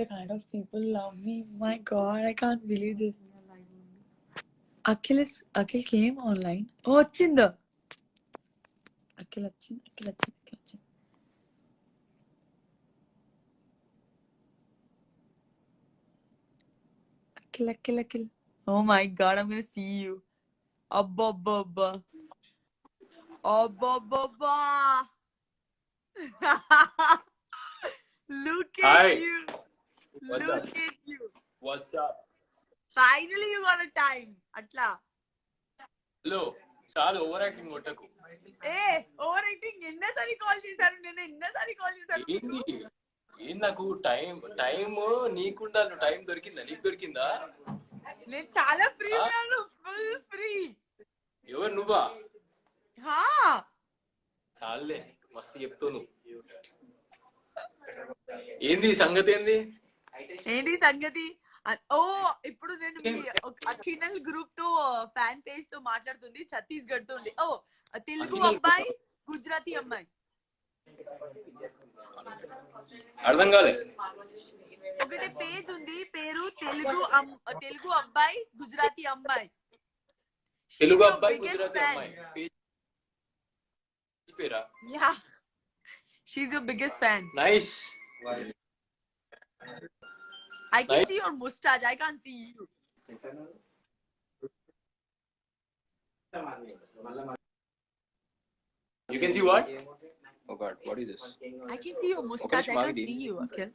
the kind of people love me. My God, I can't believe this. Akhil is Akhil came online. Oh, Chinda. Akhil, Akhil, Akhil, Akhil, Akhil. Akhil, Akhil, Akhil. Oh my God, I'm gonna see you. Abba, abba, abba. Abba, abba, abba. Look at Hi. you. What's Look up? at you. What's up Finally you got a time. అట్లా. Hello చాలా over acting కొట్టకు. ఏ over acting ఎన్నోసారి call చేశారు? నేను ఎన్నోసారి call చేశారు? ఏంది? ఏం నాకు టైం టైం నీకుండాలి టైం దొరికిందా? నీకు దొరికిందా? నేను చాలా ఫ్రీ ఆ? ఉన్నాను ఫుల్ ఫ్రీ ఎవరు నువ్వా? హా? చాలే మస్తు చెప్తావు నువ్వు. ఏంది ఈ సంగతి ఏంది? ఏంటి సంగతి అ- ఓ ఇప్పుడు నేను మీ అఖినల్ గ్రూప్ తో ఫ్యాన్ పేజ్ తో మాట్లాడుతుంది ఛత్తీస్గఢ్ తో ఉండి ఓ తెలుగు అఖినల్ అబ్బాయి గుజరాతీ అమ్మాయి అర్థం కాలే ఒకటి పేజ్ ఉంది పేరు తెలుగు అమ్- తెలుగు అబ్బాయి గుజరాతీ అమ్మాయి తెలుగు She's your అబ్బాయి biggest గుజరాతీ fan. అమ్మాయి page para Yeah. She's your biggest fan. Nice I can see your mustache. I can't see you. You can see what? Oh God, what is this? I can see your mustache. I can't see you. Okay.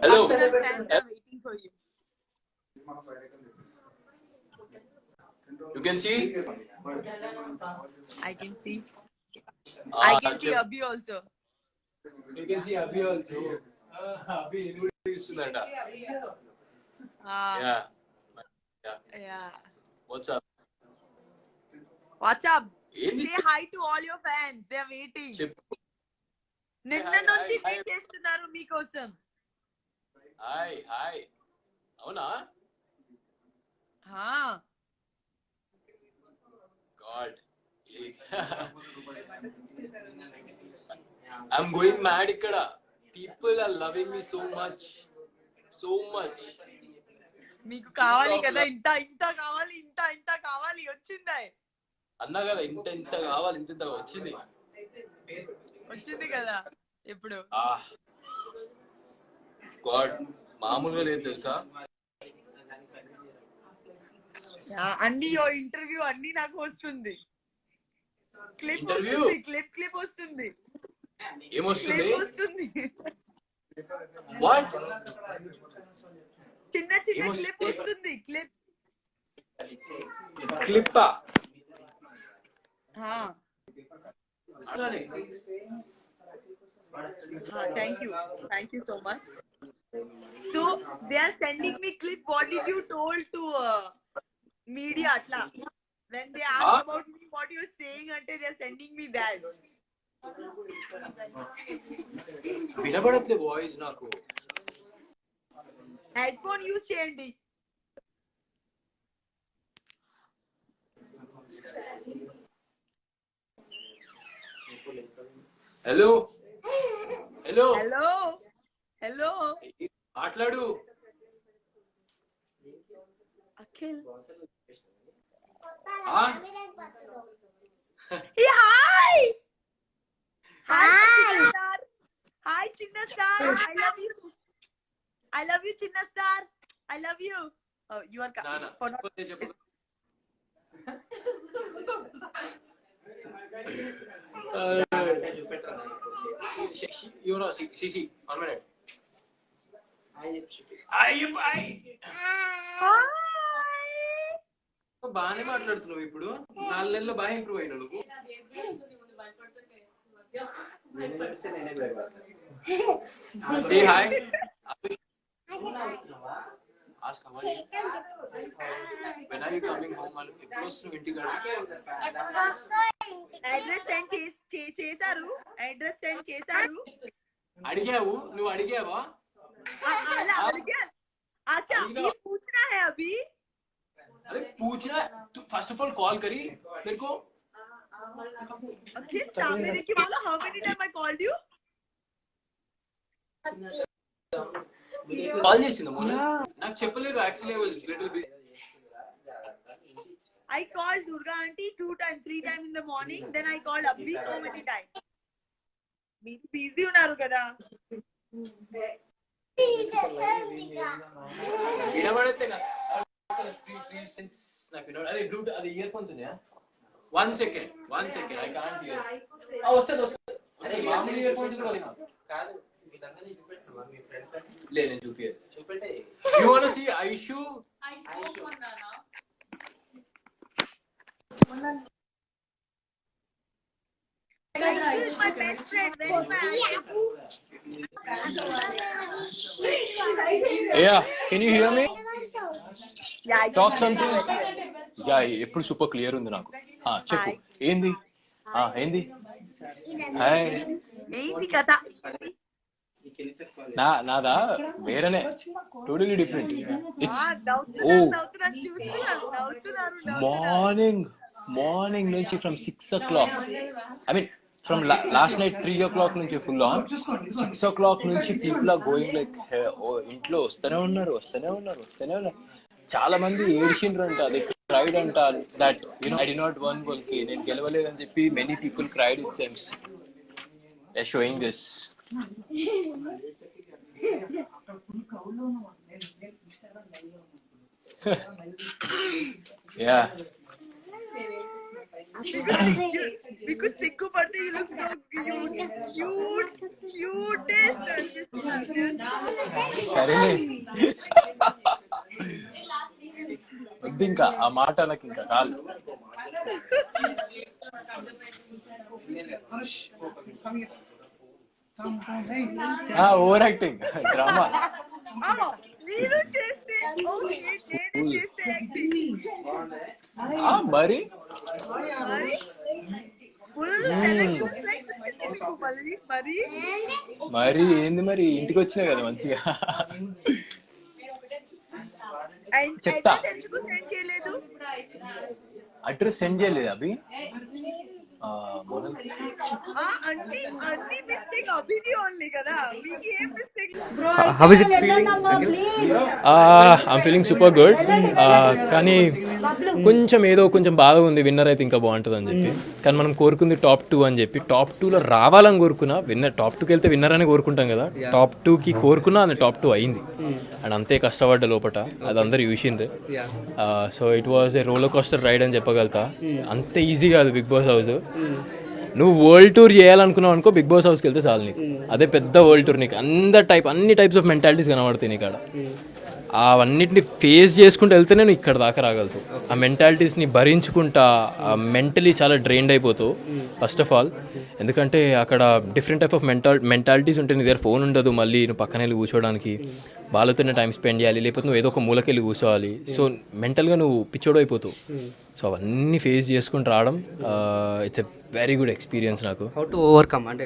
Hello. Hello. Hello. you. You can see I can see. Ah, I can see Abhi also. You can see Abhi also Abhi ఇస్తుందంట Ah, yeah yeah. What's up What's up? ఏంది Say hi to all your fans. They're waiting. చెప్పు నిన్న Hi, నుంచి hi, hi. Wait చేస్తున్నారు మీకోసం hi hi అవునా I'm going mad ఇక్కడ. People are loving me so much so much మీకు కావాలి కదా ఇంత ఇంత కావాలి ఇంత ఇంత కావాలి వచ్చిందా. అన్నా కదా ఇంత ఇంత కావాలి ఇంత ఇంత వచ్చింది. వచ్చింది కదా ఇప్పుడు గాడ్ మామూలుగా లేదు తెలుసా? అన్ని ఇంటర్వ్యూ అన్ని నాకు వస్తుంది. క్లిప్ క్లిప్ క్లిప్ వస్తుంది. ఏమొస్తుంది క్లిప్ వస్తుంది వాట్ చిన్న చిన్న ఏమొస్తుంది? క్లిప్ వస్తుంది clip క్లిప్పా thank you thank you so much so they are sending me clip what did you told to media అట్లా when they ask Ah. About me what you saying అంటే they are sending me that వినబడట్లే voice నాకు. Head phone use చేయండి. Hello? Hello? Hello? Hello? మాట్లాడు. Akhil? Hi! చిన్న star I love you I love you చిన్న star I love you you are నానా, for చెప్పొద్దే, చెప్పొద్దు. She- she- you know, see, see, see, one minute. అయ్యో, అయ్. బాగానే మాట్లాడుతున్నావు ఇప్పుడు నాలుగు నెలలు బాగా ఇంప్రూవ్ అయినా నువ్వు Say hi. Ask how are you? When are you coming home? వాళ్ళు ఎప్పుడు వస్తున్నావు ఇంటికి అడ్రస్ సెండ్ చేశారు అడ్రస్ సెండ్ చేశారు అడిగావు నువ్వు అడిగావా अ- अला- अड़िया- अच्छा अड़िया। ये पूछना है अभी अरे पूछना तू फर्स्ट ऑफ ऑल कॉल करी मेरे को अखिल सामने की बोला how many time I called you call చేసింది మొన్న నాకు చెప్పలేదు actually I was little busy I called Durga auntie two times, three times in the morning. Then I called Abhi so many times. మీరు బిజీ ఉన్నారు కదా వినబడట్లే నాకు please sense నాకు వినబడ అరే బ్లూటూత్ అది ఇయర్ ఫోన్స్ ఉన్నాయా one second one second I can't hear వస్తుంది వస్తుంది అరే మామూలు ఇయర్ ఫోన్స్ కూడా వదినా లే నేను చూపియదు చూపెట్టే you want see Aishu my Yeah, can you hear me? Yeah, I Talk something. ఎప్పుడు సూపర్ క్లియర్ ఉంది నాకు ఆ, చెప్పు ఏంది ఆ, ఏంది హాయ్ ఏంటి కథ నా నాదా? వేరేనే. టోటలీ డిఫరెంట్ ఇట్స్ నవ్వుతున్నారు మార్నింగ్ మార్నింగ్ నుంచి from six o'clock I mean from last night three o'clock నుంచి full on six o'clock నుంచి పీపుల్ ఆర్ గోయింగ్ లైక్ ఇంట్లో వస్తూనే ఉన్నారు వస్తూనే ఉన్నారు వస్తూనే ఉన్నారు. చాలా మంది ఏడ్చిండ్రు అంట అది క్రైడ్ అంట that you know I did not won బోల్కి నేను గెలవలేదని చెప్పి many people cried it seems showing this yeah మీకు సిగ్గుపడితే you look so cute cute cutest అనిపిస్తున్నారు సరేలే వద్దు ఇంకా ఆ మాట నాకు ఇంకా కాదు Over acting. Drama. మీరు చేస్తే మరి ఏంది మరి? ఇంటికి వచ్చినా కదా మంచిగా. చెప్తా. అడ్రస్ సెండ్ చేయలేదు అభి. అన్ని మిస్టేక్ ఓన్లీ కదా. మీకు ఏం mistake it feeling? I'm feeling super good కానీ కొంచెం ఏదో కొంచెం బాగా ఉంది విన్నర్ అయితే ఇంకా బాగుంటుంది అని చెప్పి కానీ మనం కోరుకుంది టాప్ టూ అని చెప్పి. టాప్ టూలో రావాలని కోరుకున్నా విన్నర్ టాప్ టూకి వెళ్తే విన్నర్ అని కోరుకుంటాం కదా. టాప్ టూకి కోరుకున్నా అది టాప్ టూ అయింది. అండ్ అంతే కష్టపడ్డ లోపట అది అందరు చూసిండ్రు. So it was a roller coaster ride అని చెప్పగలుగుతా. అంత ఈజీ కాదు బిగ్ బాస్ హౌస్. నువ్వు వరల్డ్ టూర్ చేయాలనుకున్నావు అనుకో బిగ్ బాస్ హౌస్కి వెళ్తే చాలు నీకు. అదే పెద్ద వరల్డ్ టూర్ నీకు. అంత టైప్ అన్ని టైప్స్ ఆఫ్ మెంటాలిటీస్ కనబడతాయి నీకు అక్కడ అవన్నిటిని ఫేస్ చేసుకుంటూ వెళ్తేనే నువ్వు ఇక్కడ దాకా రాగలుగుతావు. ఆ మెంటాలిటీస్ని భరించుకుంటా మెంటలీ చాలా డ్రైన్డ్ అయిపోతావు ఫస్ట్ ఆఫ్ ఆల్. ఎందుకంటే అక్కడ different type of mental mentalities ఉంటే నీ దగ్గర ఫోన్ ఉండదు మళ్ళీ నువ్వు పక్కన వెళ్ళి కూర్చోవడానికి. వాళ్ళతోనే టైం స్పెండ్ చేయాలి లేకపోతే నువ్వు ఏదో ఒక మూలకెళ్ళి కూర్చోవాలి. సో మెంటల్గా నువ్వు పిచ్చోడు అయిపోతావు. సో అవన్నీ ఫేస్ చేసుకుంటూ రావడం it's a very good experience నాకు. Overcome? అంటే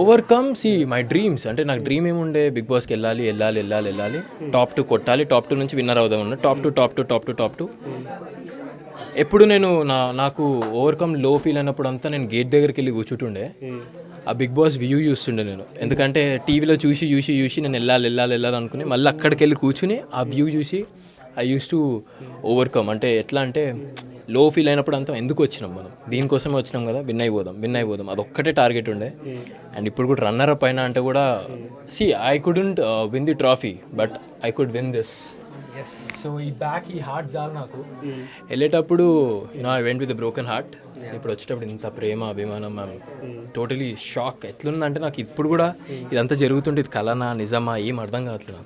ఓవర్కమ్ సి మై డ్రీమ్స్ అంటే నాకు డ్రీమ్ ఏముండే? బిగ్ బాస్కి వెళ్ళాలి వెళ్ళాలి వెళ్ళాలి వెళ్ళాలి. టాప్ టూ కొట్టాలి టాప్ టూ నుంచి విన్నర్ అవుదాం అన్న. Top two top two top two top two ఎప్పుడు నేను నా నాకు ఓవర్కమ్లో ఫీల్ అయినప్పుడు అంతా నేను గేట్ దగ్గరికి వెళ్ళి కూర్చుంటుండే. ఆ బిగ్ బాస్ వ్యూ చూస్తుండే నేను. ఎందుకంటే టీవీలో చూసి చూసి చూసి నేను వెళ్ళాలి వెళ్ళాలి వెళ్ళాలి అనుకుని మళ్ళీ అక్కడికి వెళ్ళి కూర్చుని ఆ వ్యూ చూసి ఐ యూస్ టు ఓవర్కమ్ అంటే ఎట్లా అంటే లో ఫీల్ అయినప్పుడు అంతా ఎందుకు వచ్చినాం మనం? దీనికోసమే వచ్చినాం కదా విన్ అయిపోదాం విన్ అయిపోదాం. అదొక్కటే టార్గెట్ ఉండే. అండ్ ఇప్పుడు కూడా రన్నర్ అప్ అయినా అంటే కూడా see I couldn't win the trophy but I could win this so ఈ బ్యాక్ ఈ హార్ట్ చాలు నాకు. వెళ్ళేటప్పుడు you know I went with broken heart ఇప్పుడు వచ్చేటప్పుడు ఇంత ప్రేమ అభిమానం మ్యామ్ టోటలీ షాక్ ఎట్లుందంటే నాకు ఇప్పుడు కూడా ఇదంతా జరుగుతుంటే ఇది కలనా నిజమా ఏం అర్థం కావట్లేదు